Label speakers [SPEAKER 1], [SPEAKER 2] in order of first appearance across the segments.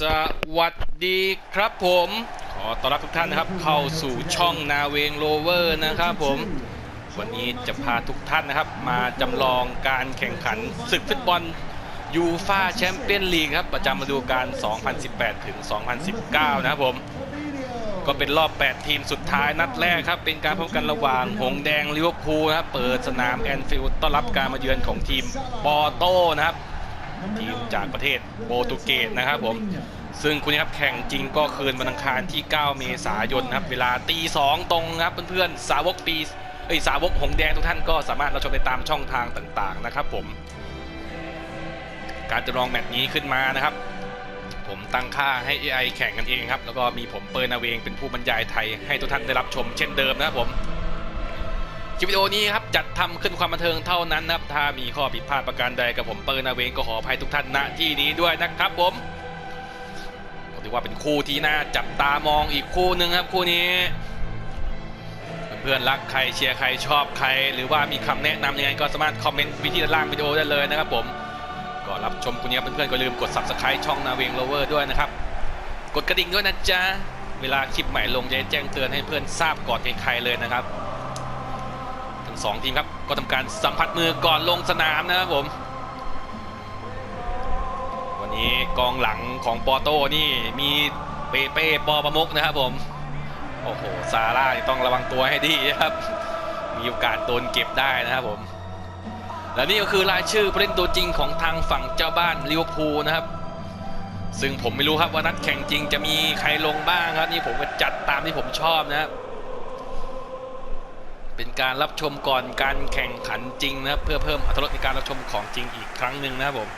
[SPEAKER 1] สวัสดีครับผม ขอต้อนรับทุกท่านนะครับ เข้าสู่ช่องนาเวงโรเวอร์นะครับผม วันนี้จะพาทุกท่านนะครับ มาจำลองการแข่งขันศึกฟุตบอลยูฟาแชมเปี้ยนลีกครับ ประจำฤดูกาล 2018 ถึง 2019 นะครับผม ก็เป็นรอบ 8 ทีมสุดท้ายนัดแรกครับ เป็นการพบกันระหว่างหงแดงลิเวอร์พูลนะครับ เปิดสนามแอนฟิลด์ต้อนรับการมาเยือนของทีมปอโต้นะครับ ทีมจากประเทศโปรตุเกสนะครับผมซึ่งคุณครับแข่งจริงก็คืนวันอังคารที่ 9 เมษายนนะครับ เวลาตีสองตรงนะครับเพื่อนๆสาวกปีเอ้ยสาวกหงแดงทุกท่านก็สามารถรับชมได้ตามช่องทางต่างๆนะครับผม การจะลองแมตช์นี้ขึ้นมานะครับ ผมตั้งค่าให้ AI แข่งกันเองครับ แล้วก็มีผมเปิร์นาเวงเป็นผู้บรรยายไทยให้ทุกท่านได้รับชมเช่นเดิมนะครับผม คลิปวิดีโอนี้ครับจัดทำขึ้นความบันเทิงเท่านั้นนะครับ ถ้ามีข้อผิดพลาดประการใดกับผมเปิร์นาเวงก็ขออภัยทุกท่านณที่นี้ด้วยนะครับผมก็ถือว่าเป็นคู่ที่น่าจับตามองอีกคู่หนึ่งครับคู่นี้ เพื่อนรักใครเชียร์ใครชอบใคร หรือว่ามีคำแนะนำยังไงก็สามารถคอมเมนต์วิที่ด้านล่างวิดีโอได้เลยนะครับผมก็รับชมคู่นี้ครับเพื่อนๆก็ลืมกด subscribe ช่องนาเวงโลเวอร์ด้วยนะครับกดกระดิ่งด้วยนะจ๊ะเวลาคลิปใหม่ลงจะแจ้งเตือนให้เพื่อนทราบก่อนใครๆเลยนะครับ ทั้งสองทีมครับ ก็ทำการสัมผัสมือก่อนลงสนามนะครับผม วันนี้กองหลังของปอโต้นี่มีเปเป้ปอประมุกนะครับผม โอ้โห ซาร่าต้องระวังตัวให้ดีนะครับ มีโอกาสโดนเก็บได้นะครับผม และนี่ก็คือรายชื่อผู้เล่นตัวจริงของทางฝั่งเจ้าบ้านลิเวอร์พูลนะครับ ซึ่งผมไม่รู้ครับว่านัดแข่งจริงจะมีใครลงบ้างครับนี่ผมก็จัดตามที่ผมชอบนะครับ เป็นการรับชมก่อนการแข่งขันจริงนะครับ เพื่อเพิ่มอรรถรสในการรับชมของจริงอีกครั้งหนึ่งนะครับผม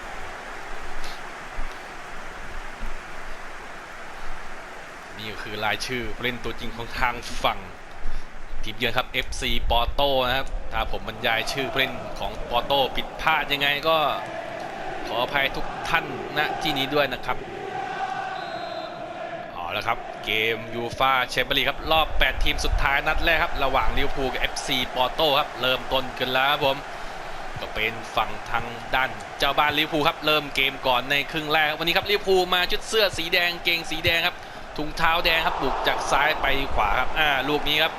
[SPEAKER 1] นี่ก็คือรายชื่อผู้เล่นตัวจริงของทางฝั่งทีมเยือนครับ FC ปอโต้นะครับ ถ้าผมบรรยายชื่อผู้เล่นของปอโต้ผิดพลาดยังไงก็ขออภัยทุกท่านณที่นี้ด้วยนะครับ เอาละครับ เกมยูฟาแชมเปี้ยนลีกครับ รอบ 8 ทีมสุดท้ายนัดแรกครับ ระหว่างลิเวอร์พูลกับ FC ปอร์โต้ครับ เริ่มต้นกันแล้วผม ก็เป็นฝั่งทางด้านเจ้าบ้านลิเวอร์พูลครับ เริ่มเกมก่อนในครึ่งแรก วันนี้ครับลิเวอร์พูลมาชุดเสื้อสีแดงเกงสีแดงครับถุงเท้าแดงครับบุกจากซ้ายไปขวาครับอ่าลูกนี้ครับ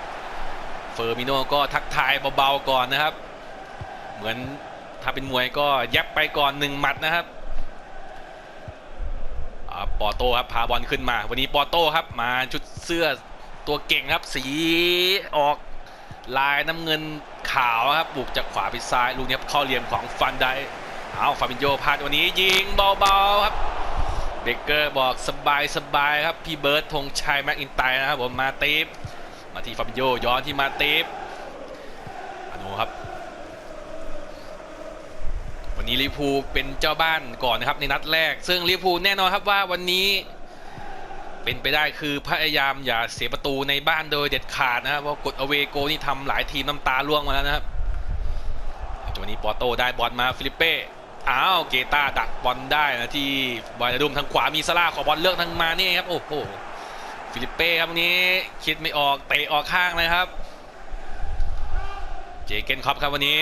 [SPEAKER 1] เฟอร์มิโนก็ทักทายเบาๆก่อนนะครับ เหมือนถ้าเป็นมวยก็ยับไปก่อนหนึ่งหมัดนะครับ ปอโต้ครับพาบอลขึ้นมา วันนี้ปอโต้ครับมาชุดเสื้อตัวเก่งครับ สีออกลายน้ำเงินขาวครับบุกจากขวาไปซ้ายลูกนี้ครับเข้าเหลี่ยมของฟันได้เอาฟาบินโยพาดวันนี้ยิงเบาๆครับเบเกอร์บอกสบายสบายครับ พี่เบิร์ดธงชัยแม็กอินไตนะครับผมมาเตฟมาที่ฟาบินโยย้อนที่มาเตฟอนุครับ นี้ลิพูเป็นเจ้าบ้านก่อนนะครับในนัดแรก ซึ่งลิพูแน่นอนครับว่าวันนี้ เป็นไปได้คือพยายามอย่าเสียประตูในบ้านโดยเด็ดขาดนะครับเพราะกดอเวโกนี่ทำหลายทีมน้ำตาล่วงมาแล้วนะครับจังหวะนี้ปอโต้ได้บอลมาฟิลิปเป้อ้าวเกตาดักบอลได้นะที่บอลดุมทางขวามีซาร่าขอบอลเลือกทางมานี่ครับโอ้โหฟิลิปเป้ครับวันนี้คิดไม่ออกเตะออกข้างเลยครับ เจเกนคอปครับวันนี้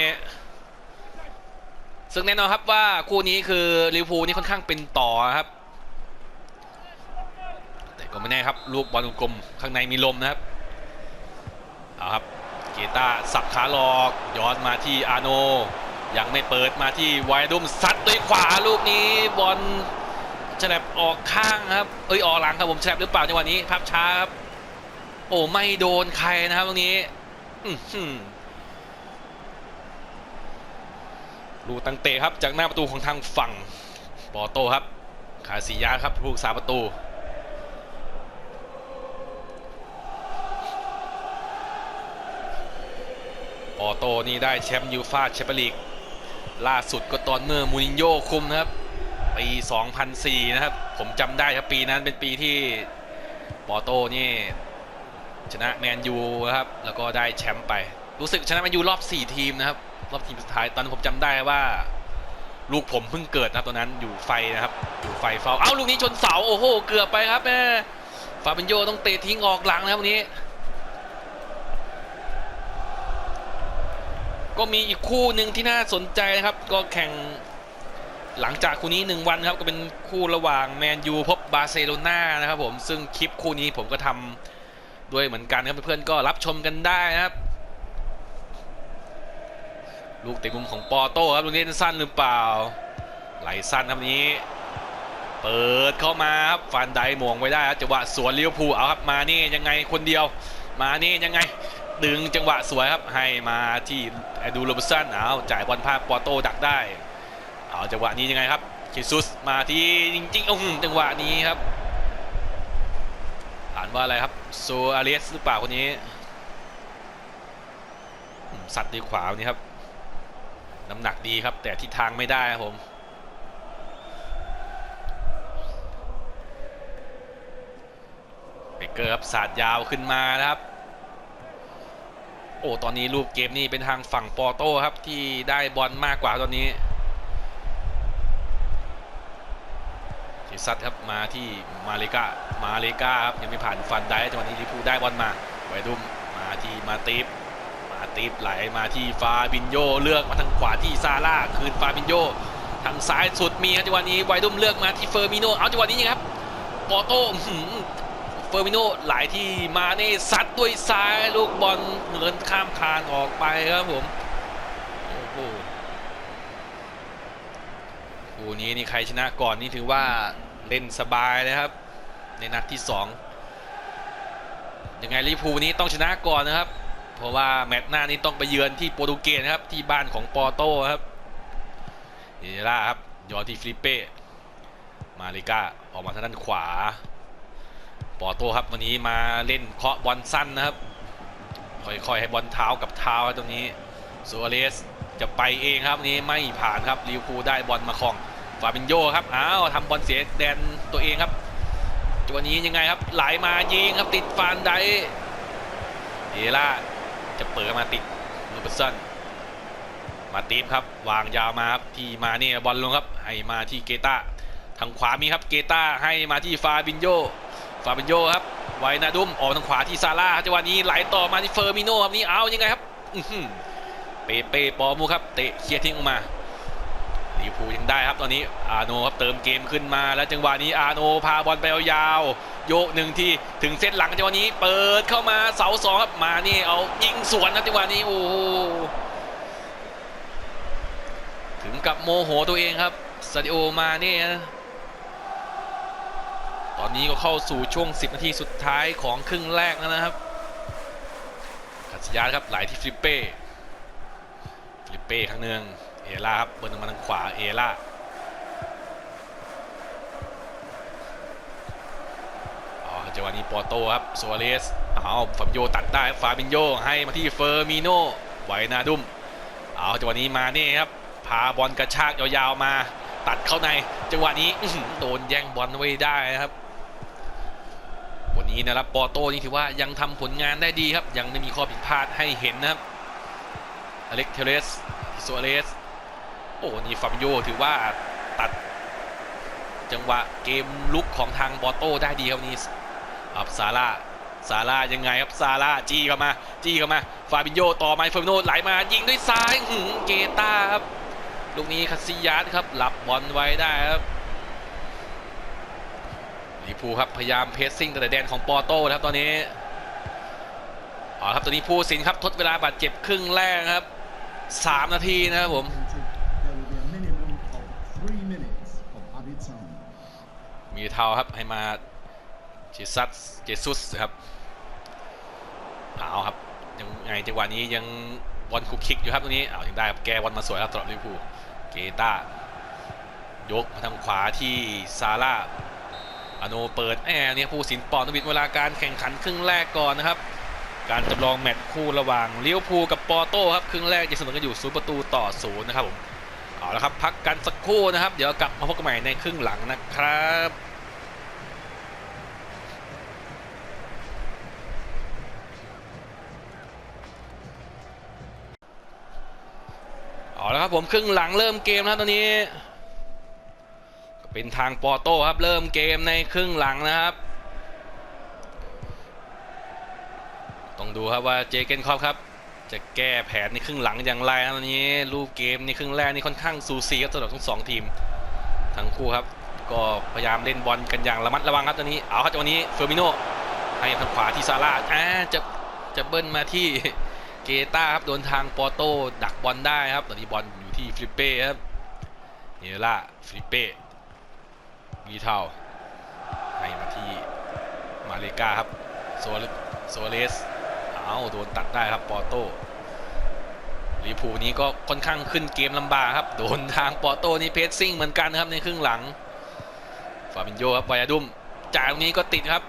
[SPEAKER 1] ซึ่งแน่นอนครับว่าคู่นี้คือลิเวอร์พูลนี่ค่อนข้างเป็นต่อครับ แต่ก็ไม่แน่ครับลูกบอลกลมข้างในมีลมนะครับเอาครับเกต้าสับขาหลอกย้อนมาที่อาโน ยังไม่เปิดมาที่ไวดุมซัดด้วยขวาลูกนี้บอลฉลับออกข้างครับเอ้ยออกหลังครับผมฉลับหรือเปล่าจังหวะนี้ภาพช้าครับโอ้ไม่โดนใครนะครับตรงนี้ อื้อหือ ลูกตั้งเตะครับจากหน้าประตูของทางฝั่งปอโตครับขาสียาครับผู้รักษาประตูปอโตนี่ได้แชมป์ยูฟาแชมเปี้ยนลีกล่าสุดก็ตอนเมื่อมูรินโญ่คุมนะครับปี 2004 นะครับ ผมจำได้ครับปีนั้นเป็นปีที่ปอโตนี่ชนะแมนยูนะครับ แล้วก็ได้แชมป์ไป รู้สึกชนะแมนยูรอบ 4 ทีมนะครับ รอบทีมสุดท้าย ตอนนั้นผมจำได้ว่า ลูกผมเพิ่งเกิดนะครับตอนนั้นอยู่ไฟนะครับ อยู่ไฟเฝ้าเอ้าลูกนี้ชนเสาโอ้โหเกือบไปครับแม่ฟาบินโยต้องเตะทิ้งออกหลังนะครับวันนี้ ก็มีอีกคู่หนึ่งที่น่าสนใจนะครับ ก็แข่งหลังจากคู่นี้ 1 วันครับก็เป็นคู่ระหว่างแมนยูพบบาร์เซโลนานะครับผมซึ่งคลิปคู่นี้ผมก็ทำด้วยเหมือนกันครับเพื่อนๆก็รับชมกันได้นะครับ ลูกเตะมุมของปอโต้ครับลูกนี้สั้นหรือเปล่า ไหลสั้นครับนี้ เปิดเข้ามาครับฟันไดหมวงไว้ได้ครับจังหวะสวนลิเวอร์พูลเอาครับมานี่ยังไงคนเดียว มานี่ยังไงดึงจังหวะสวยครับให้มาที่แอดูโรบสันเอาจ่ายบอลพลาดปอโต้ดักได้ เอาจังหวะนี้ยังไงครับเคซุสมาที่จริงๆอ้โหจังหวะนี้ครับอ่านว่าอะไรครับโซอาเรสหรือเปล่าคนนี้ สัตว์ด้วยขวานี่ครับ น้ำหนักดีครับ แต่ทิศทางไม่ได้ครับผมเบเกอร์ครับสาดยาวขึ้นมานะครับ โอ้ตอนนี้รูปเกมนี่เป็นทางฝั่งปอโต้ครับที่ได้บอลมากกว่าตอนนี้ทิซัตครับมาที่มาเลกามาเลกาครับยังไม่ผ่านฟันได้จังหวะนี้ลิเวอร์พูได้บอลมาไวดุมมาที่มาติฟ ติฟไหลมาที่ฟาบินโยเลือกมาทางขวาที่ซาร่าคืนฟาบินโยทางซ้ายสุดมีครับจังหวะนี้ไวดุมเลือกมาที่เฟอร์มิโนเอาจังหวะนี้ครับปอโต้เฟอร์มิโนหลายที่มาเน่ซัดด้วยซ้ายลูกบอลเหินข้ามคานออกไปครับผมโอ้โหคู่นี้นี่ใครชนะก่อนนี่ถือว่าเล่นสบายเลยครับ ในนัดที่2ยังไงลิเวอร์พูนี้ต้องชนะก่อนนะครับ เพราะว่าแมตช์หน้านี้ต้องไปเยือนที่โปรตุเกสครับที่บ้านของปอร์โต้ครับเดล่าครับยอที่ฟลิปเป้มาริก้าออกมาทางด้านขวา ปอโต้ครับวันนี้มาเล่นเคาะบอลสั้นนะครับ ค่อยๆให้บอลเท้ากับเท้าตรงนี้โซอาเรสจะไปเองครับวันนี้ไม่ผ่านครับลิวอร์พูได้บอลมาครองฟาบินโยครับอ้าวทำบอลเสียแดนตัวเองครับจังหวะนี้ยังไงครับไหลมายิงครับติดฟานได้เอล่า จะเปิดมาติดโรเบร์สันมาตีฟครับ วางยาวมาครับที่มาเนี่ยบอลลงครับ ให้มาที่เกตาทางขวามีครับเกตาให้มาที่ฟาบินโยฟาบินโยครับไวนาดุมออกทางขวาที่ซาร่าจังหวะนี้ไหลต่อมาที่เฟอร์มิโนครับนี่เอายังไงครับเปเป้ปอมูครับเตะเคลียร์ทิ้งออกมา ลิเวอร์พูลยังได้ครับตอนนี้อาโนครับเติมเกมขึ้นมาแล้วจังหวะนี้อาโนพาบอลไปยาวโยกหนึ่งที่ถึงเส้นหลังจังหวะนี้ เปิดเข้ามาเสาสองครับมานี่เอายิงสวนครับจังหวะนี้โอ้โหถึงกับโมโหตัวเองครับซาดิโอมาเน่นะตอนนี้ก็เข้าสู่ช่วง 10 นาทีสุดท้ายของครึ่งแรกแล้วนะครับขัดสยานครับไหลที่ฟลิปเป้ฟลิปเป้ครั้งหนึ่ง เอล่าครับเบิร์นมาทางขวาเอล่าอ๋อจังหวะนี้ปอโต้ครับโซเรสเอาฟาบิโยตัดได้ฟาบินโยให้มาที่เฟอร์มิโนไวนาดุมเอาจังหวะนี้มานี่ครับพาบอลกระชากยาวๆมาตัดเข้าในจังหวะนี้โดนแย่งบอลไว้ได้นะครับวันนี้นะครับปอโต้นี่ถือว่ายังทำผลงานได้ดีครับ ยังไม่มีข้อผิดพลาดให้เห็นนะครับอเล็กเทเลสโซเลส โอ้นี่ฟาบิโยถือว่าตัดจังหวะเกมลุกของทางปอโต้ได้ดีครับนนี้อับซาร่าซาร่ายังไงครับซาร่าจี้เข้ามาจี้เข้ามาฟาบิโยต่อมาเฟอร์มิโนไหลมายิงด้วยซ้ายหือเกต้าครับลูกนี้คาซิยัสครับหลับบอลไว้ได้ครับลิพูครับพยายามเพสซิ่งแต่แดนของปอโต้นะครับตอนนี้อ๋อครับตอนนี้ผู้สินครับทดเวลาบาดเจ็บครึ่งแรกครับ 3 นาทีนะครับผม มีเท้าครับให้มาเจซัสเจซุสครับเอาครับยังไงจังหวะนี้ยังบอลคุกคิกอยู่ครับตรงนี้เอายังได้ครับแกบอลมาสวยครับสำหรับลิเวอร์พูลเกตายกมาทางขวาที่ซาร่าอโนเปิดแอร์เนี่ยผู้สินปอนต้องบิดเวลาการแข่งขันครึ่งแรกก่อนนะครับ การจำลองแมตช์คู่ระหว่างเลิเวอร์พูกับปอโต้ครับครึ่งแรกยังเสมอกันอยู่ศูนย์ประตูต่อศูนย์นะครับผมเอาละครับพักกันสักครู่นะครับ เดี๋ยวกลับมาพบกันใหม่ในครึ่งหลังนะครับ เอาละครับผมครึ่งหลังเริ่มเกมแล้วตอนนี้ เป็นทางปอโต้ครับเริ่มเกมในครึ่งหลังนะครับ ต้องดูครับว่าเจเกนคอปครับ จะแก้แผนในครึ่งหลังอย่างไรนะตอนนี้รูปเกมในครึ่งแรกนี่ค่อนข้างสูสีครับสำหรับทั้งสองทีมทั้งคู่ครับ ก็พยายามเล่นบอลกันอย่างระมัดระวังครับตอนนี้เอาครับจังหวะนี้เฟอร์มิโนให้ทางขวาที่ซาร่าอ่าจะจะเบิ้ลมาที่ เกต้าครับโดนทางปอโต้ดักบอลได้ครับ ตอนนี้บอลอยู่ที่ฟิลิปเป้ครับเนล่าฟิลิปเป้มีเทาให้มาที่มาเลกาครับโซเลโซเลสเอาโดนตัดได้ครับปอโต้ลิพูนี้ก็ค่อนข้างขึ้นเกมลำบากครับ โดนทางปอโต้นี่เพสซิ่งเหมือนกันครับในครึ่งหลังฟาบินโยครับวายดุมจ่ายตรงนี้ก็ติดครับ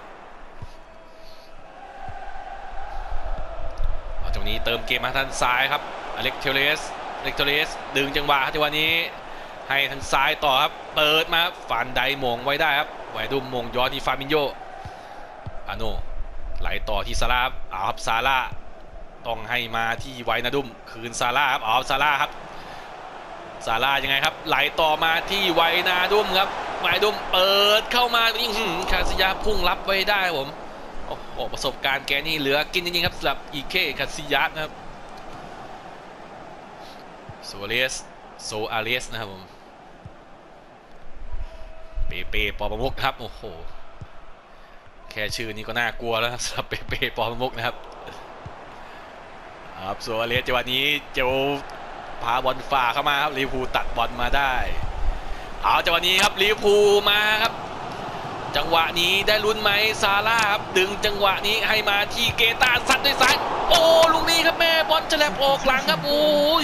[SPEAKER 1] รงนี้เติมเกมมาทางซ้ายครับอเล็กเทเลสอเล็กเทเลสดึงจังหวะจังหวะนี้ให้ทางซ้ายต่อครับ เปิดมาครับฟันไดมงไว้ได้ครับวายาดุมมงย้อนที่ฟาบินโยอาโนไหลต่อที่ซาร่าครับเอาบซาร่าต้องให้มาที่ไวนาดุมคืนซาร่าครับอาบซาร่าครับซาร่ายังไงครับ ไหลต่อมาที่ไวนาดุมครับหมาดุมเปิดเข้ามายิงคาซิยาพุ่งรับไว้ได้ผม โอ้โหประสบการณ์แกนี่เหลือกินจริงๆครับสำหรับอีเคคาซิยานะครับโซเลสโซอาเลสนะครับผมเปเปปอประมุกครับโอ้โหแค่ชื่อนี้ก็น่ากลัวแล้วครับสำหรับเปเปปอประมุกนะครับครับโซอาเลสจังหวะนี้เจ้าพาบอลฝ่าเข้ามาครับลิเวอร์พูลตัดบอลมาได้ เอาจังหวะนี้ครับลิเวอร์พูลมาครับ จังหวะนี้ได้ลุ้นไหมซาร่าครับดึงจังหวะนี้ให้มาที่เกตาซัดด้วยซ้ายโอ้ลูกนี้ครับแม่บอลจะแลบออกหลังครับโอ้ย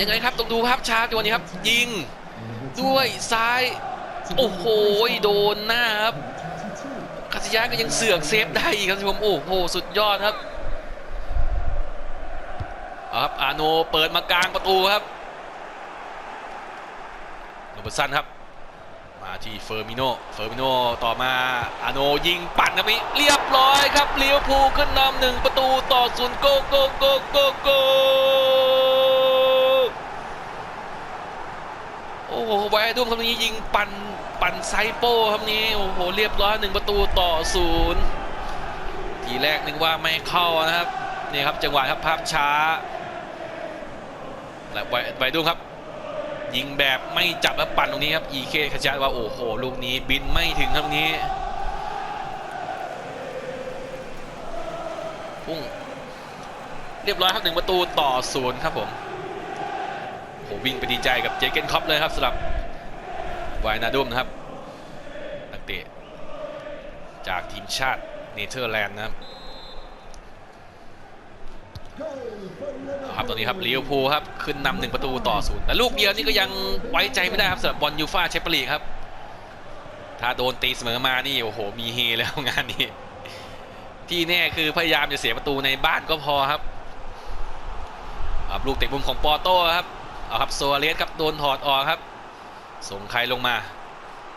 [SPEAKER 1] ยังไงครับต้องดูครับชาจังหวะนี้ครับ ยิงด้วยซ้าย โอ้โหโดนหน้าครับคาซิยาก็ยังเสือกเซฟได้อีกครับท่านผู้ชมโอ้โหสุดยอดครับครับอาโนเปิดมากลางประตูครับโรเบร์ตสันครับ ที่เฟอร์มิโน เฟอร์มิโนต่อมาอาโนยิงปั่นครับนี้เรียบร้อยครับเลี้ยวภูขึ้นนำหนึ่งประตูต่อศูนย์โกโกโกโกโกโอ้โหไวร์ดุมคำนี้ยิงปั่นปั่นไซโป้ครับนี้โอ้โหเรียบร้อยหนึ่งประตูต่อศูนย์ทีแรกนึกว่าไม่เข้านะครับนี่ครับจังหวะครับภาพช้าและไวไวดุมครับ ยิงแบบไม่จับแล้วปั่นตรงนี้ครับอีเคขจัดว่าโอ้โหลูกนี้บินไม่ถึงครับตรงนี้พุ่งเรียบร้อยครับหนึ่งประตูต่อศูนย์ครับผมโหวิ่งไปดีใจกับเจเกนคอปเลยครับสำหรับไวนาดุมนะครับนักเตะจากทีมชาติเนเธอร์แลนด์นะครับ ครับตอนนี้ครับลิเวอร์พูลครับขึ้นนำหนึ่งประตูต่อศูนย์แต่ลูกเดียวนี่ก็ยังไว้ใจไม่ได้ครับสำหรับบอลยูฟ่าแชมเปี้ยนลีกครับ ถ้าโดนตีเสมอมานี่โอ้โหมีเฮแล้วงานนี้ ที่แน่คือพยายามจะเสียประตูในบ้านก็พอครับครับลูกเตะมุมของปอโต้ครับเอาครับโซเลสครับโดนถอดออกครับ ส่งใครลงมา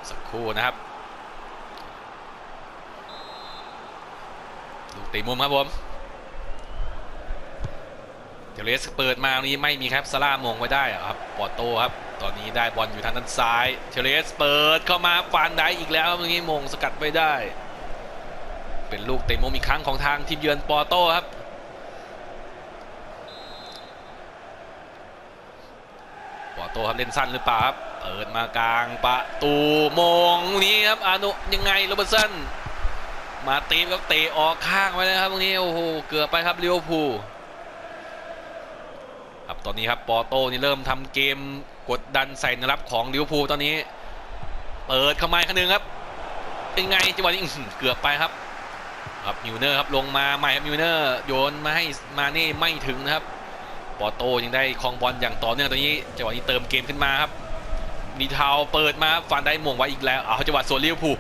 [SPEAKER 1] สักครู่นะครับลูกเตะมุมครับผม เทเลสเปิดมาตรงนี้ไม่มีครับซาร่ามงไว้ได้ครับปอโต้ครับ ตอนนี้ได้บอลอยู่ทางด้านซ้ายเทเลสเปิดเข้ามาฟันได้อีกแล้วตรงนี้มงสกัดไว้ได้ เป็นลูกเตะมุมอีกครั้งของทางทีมเยือนปอโต้ครับปอโต้ครับเล่นสั้นหรือเปล่าครับเปิดมากลางประตูมงนี้ครับอานุยังไงโรเบร์ตสันมาตีมครับเตะออกข้างไว้นะครับตรงนี้โอ้โหเกือบไปครับลิเวอร์พูล ครับตอนนี้ครับปอโต้นี่เริ่มทำเกมกดดันใส่นรับของลิเวอร์พูลตอนนี้ เปิดเข้ามาอีกครั้งหนึ่งครับ เป็นไงจังหวะนี้เกือบไปครับ ครับมิวเนอร์ครับลงมาใหม่ครับมิวเนอร์โยนมาให้มาเน่ไม่ถึงนะครับปอโต้ยังได้ครองบอลอย่างต่อเนื่องตอนนี้จังหวะนี้เติมเกมขึ้นมาครับมีเทาเปิดมาฟันได้หม่งไว้อีกแล้วเอาจังหวะส่วนลิเวอร์พูล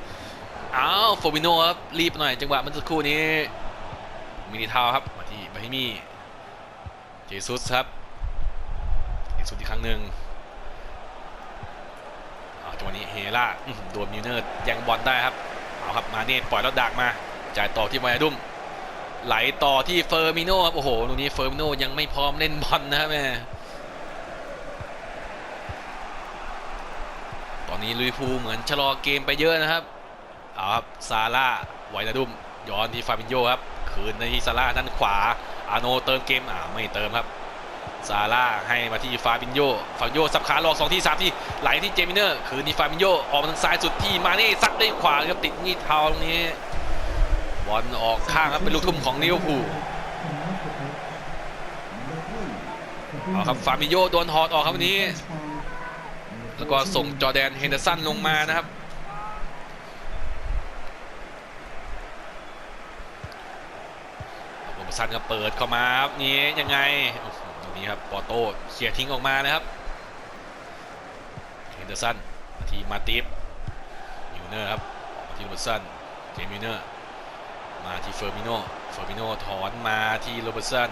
[SPEAKER 1] อ้าวโฟบิโนครับรีบหน่อยจังหวะเมันสักครู่นี้มินิเทาครับมาที่บาฮิมีเจซุสครับ สุดอีกครั้งหนึ่งจังหวะนี้เฮล่าโดนมิวเนอร์แย่งบอลได้ครับเอาครับมาเน่ปล่อยแล้วดักมาจ่ายต่อที่ไวอาดุมไหลต่อที่เฟอร์มิโน่ครับโอ้โหตรงนี้เฟอร์มิโน่ยังไม่พร้อมเล่นบอลนะครับแม่ตอนนี้ลุยพูเหมือนชะลอเกมไปเยอะนะครับเอาครับซาร่าไวอาดุมย้อนที่ฟาบินโยครับคืนในที่ซาร่าด้านขวาอาโนเติมเกมอ่าไม่เติมครับ ซาร่าให้มาที่ฟาบินโยฟาบินโยสับขาหลอก2ที่3ที่ไหลที่เจมิเนอร์คืนที่ฟาบินโยออกมาทางซ้ายสุดที่มาเน่ซัดด้วยขวาครับติดนี่เท้าตรงนี้บอลออกข้างครับเป็นลูกทุ่มของลิเวอร์พูลเอาครับฟาบินโยโดนถอดออกครับวันนี้ แล้วก็ส่งจอแดนเฮนเดอร์สันลงมานะครับโรบสันก็เปิดเข้ามาครับนี่ยังไงโอ้โหตรง นี้ครับปอโต้เคลียร์ทิ้งออกมานะครับเฮนเดอร์สันมาทีมาติฟมิวเนอร์ครับทีโรบสันเจมิเนอร์มาที่เฟอร์มิโนเฟอร์มิโนถอนมาที่โรเบอร์สัน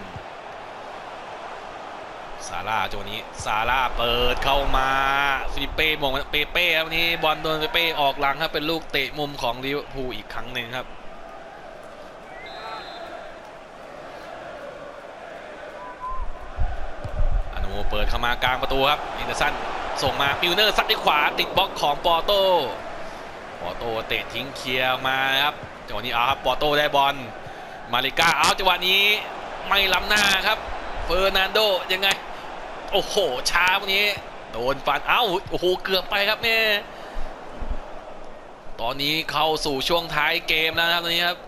[SPEAKER 1] ซาร่าจังหวะนี้ซาร่าเปิดเข้ามาฟิลิปเป้มองเปเป้ครับวันนี้บอลโดนเปเป้ออกหลังครับเป็นลูกเตะมุมของลิเวอร์พูลอีกครั้งหนึ่งครับ อนุ เปิดเข้ามากลางประตูครับอินเดอร์สันส่งมามิลเนอร์ซัดด้วยขวาติดบล็อกของปอโต้ปอโต้เตะทิ้งเคลียร์มาครับจังหวะนี้เอาครับปอโต้ได้บอลมาริก้าเอาจังหวะนี้ไม่ล้ำหน้าครับเฟอร์นันโดยังไง โอ้โหช้าวันนี้โดนฟันเอ้าโอ้โหเกือบไปครับเนี่ยตอนนี้เข้าสู่ช่วงท้ายเกมแล้วนะครับตอนนี้ครับ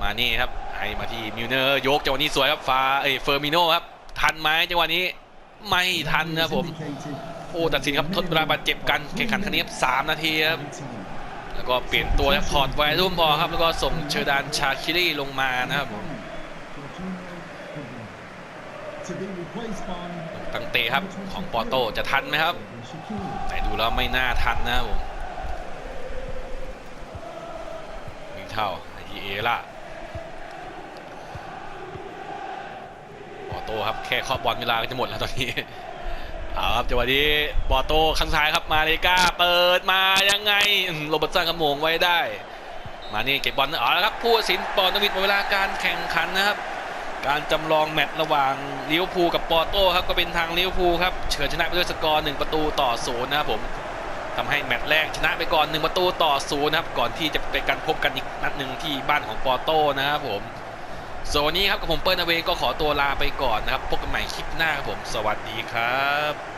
[SPEAKER 1] มานี่ครับให้มาที่มิวเนอร์ยกจังหวะนี้สวยครับฟาเอเฟอร์มิโนครับ ทันไหมจังหวะนี้ ไม่ทันนะผม โอ้ตัดสินครับทดเวลาบาดเจ็บกันแข่งขันครั้งนี้สามนาทีครับแล้วก็เปลี่ยนตัวครับถอดไวรุ่มพอครับ แล้วก็ส่งเชอร์ดานชาคิรีลงมานะครับ
[SPEAKER 2] To be replaced by
[SPEAKER 1] ตั้งเตะครับของปอโตจะทันไหมครับ แต่ดูแล้วไม่น่าทันนะครับผมมิงเท่าไอเอล่ะปอ โต้ครับแค่คาะบอลเวลาก็จะหมดแล้วตอนนี้เอาครับจังหวะนี้ปอโตข้างซ้ายครับมาเลกาเปิดมายังไงโรเบิร์ตสันขโมงไว้ได้ มานี่เก็บบอลเอาละครับผู้สินปอนวิทย์หมดเวลาการแข่งขันนะครับ การจำลองแมตช์ระหว่างลิเวอร์พูลกับปอร์โต้ครับก็เป็นทางลิเวอร์พูลครับเฉือนชนะไปด้วยสกอร์1ประตูต่อศูนย์นะครับผมทำให้แมตช์แรกชนะไปก่อน1ประตูต่อศูนย์นะครับก่อนที่จะเป็นการพบกันอีกนัดหนึ่งที่บ้านของปอร์โต้นะครับผม ส่วนวันนี้ครับกับผมเปิ้ลนาเวก็ขอตัวลาไปก่อนนะครับพบกันใหม่คลิปหน้าครับผม สวัสดีครับ